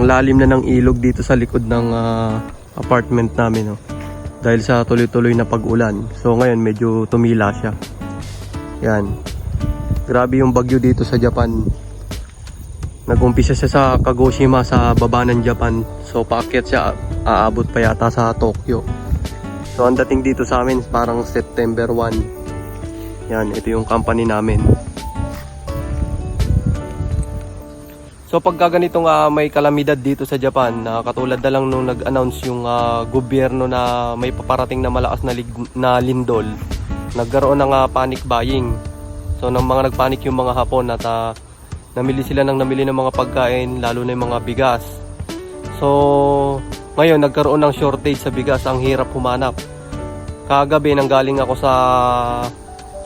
Ang lalim na ng ilog dito sa likod ng ah, apartment namin. Oh. Dahil sa tuloy-tuloy na pag-ulan. So ngayon medyo tumila siya. Yan. Grabe yung bagyo dito sa Japan. Nag-umpisa siya sa Kagoshima sa baba ng Japan. So paakyat siya, aabot pa yata sa Tokyo. So ang dating dito sa amin parang September 1. Yan, ito yung company namin. So pagka ganitong ah, may kalamidad dito sa Japan, na katulad na lang nung nag-announce yung ah, gobyerno na may paparating na malakas na, lig- na lindol, nagkaroon ng ah, panic buying. So nang mga nagpanik yung mga Hapon at ah, namili sila ng namili ng mga pagkain, lalo na yung mga bigas. So ngayon nagkaroon ng shortage sa bigas, ang hirap humanap. Kagabi nanggaling ako sa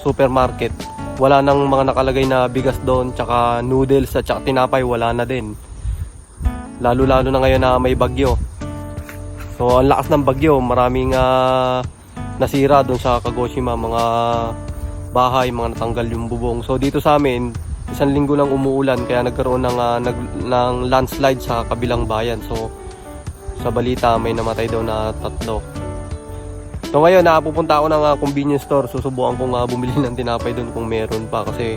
supermarket, wala nang mga nakalagay na bigas doon, tsaka noodles at tsaka tinapay, wala na din. Lalo-lalo na ngayon na may bagyo. So ang lakas ng bagyo, maraming ah, nasira doon sa Kagoshima, mga bahay, mga natanggal yung bubong. So dito sa amin, isang linggo lang umuulan kaya nagkaroon ng, ah, nag, ng landslide sa kabilang bayan. So sa balita may namatay daw na tatlo. So ngayon, napupunta ako ng ah, convenience store. Susubukan kong ah, bumili ng tinapay doon kung meron pa kasi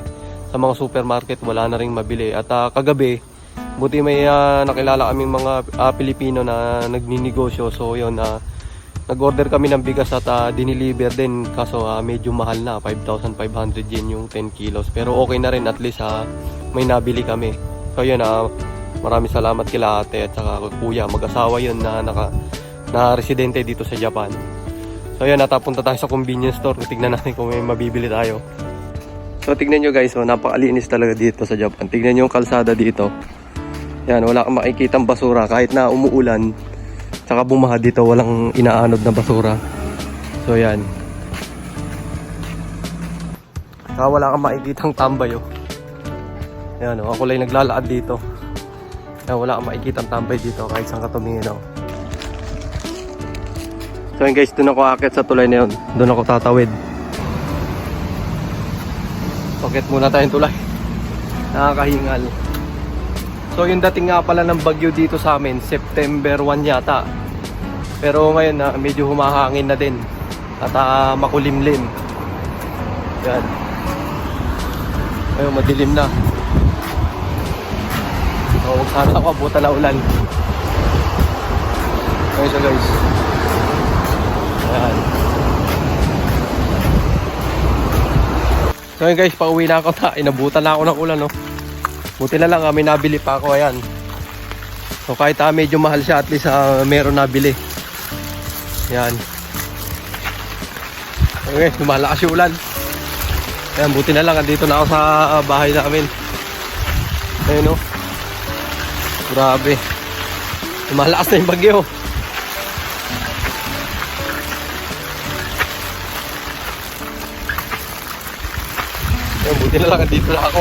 sa mga supermarket wala na ring mabili. At ah, kagabi, buti may ah, nakilala kaming mga ah, Pilipino na nagninegosyo. So yun, ah, nag-order kami ng bigas at ah, diniliver din kaso ah, medyo mahal na, 5,500 yen yung 10 kilos. Pero okay na rin at least ah, may nabili kami. So yun, ah, maraming salamat kila ate at saka kuya. Mag-asawa yun na, naka, na residente dito sa Japan. So yan, natapunta tayo sa convenience store. Tignan natin kung may mabibili tayo. So tignan nyo guys, oh, napakalinis talaga dito sa Japan. Tignan nyo yung kalsada dito. Yan, wala kang makikitang basura. Kahit na umuulan, tsaka bumaha dito, walang inaanod na basura. So yan. Saka wala kang makikitang tambay oh. Yan, oh, ako lang naglalakad dito. Yan, wala kang makikitang tambay dito kahit saan ka tumingin oh. So yun guys, doon ako akit sa tulay na yun. Doon ako tatawid. Pakit muna tayong tulay. Nakakahingal. So yung dating nga pala ng bagyo dito sa amin, September 1 yata. Pero ngayon na medyo humahangin na din. At ah, makulimlim. Yan. Ayun, madilim na. So, sana ako abutan na ulan. Ayun siya guys. So guys, pauwi na ako na. Inabutan na ako ng ulan, no. Buti na lang, ah, may nabili pa ako, ayan. So kahit ah, medyo mahal siya, at least ah, meron nabili. Ayan. Okay, lumalakas yung ulan. Ayan, buti na lang, andito na ako sa ah, bahay namin. Ayun, no. Grabe. Lumalakas na yung bagyo. Ayun, buti na lang, dito na ako.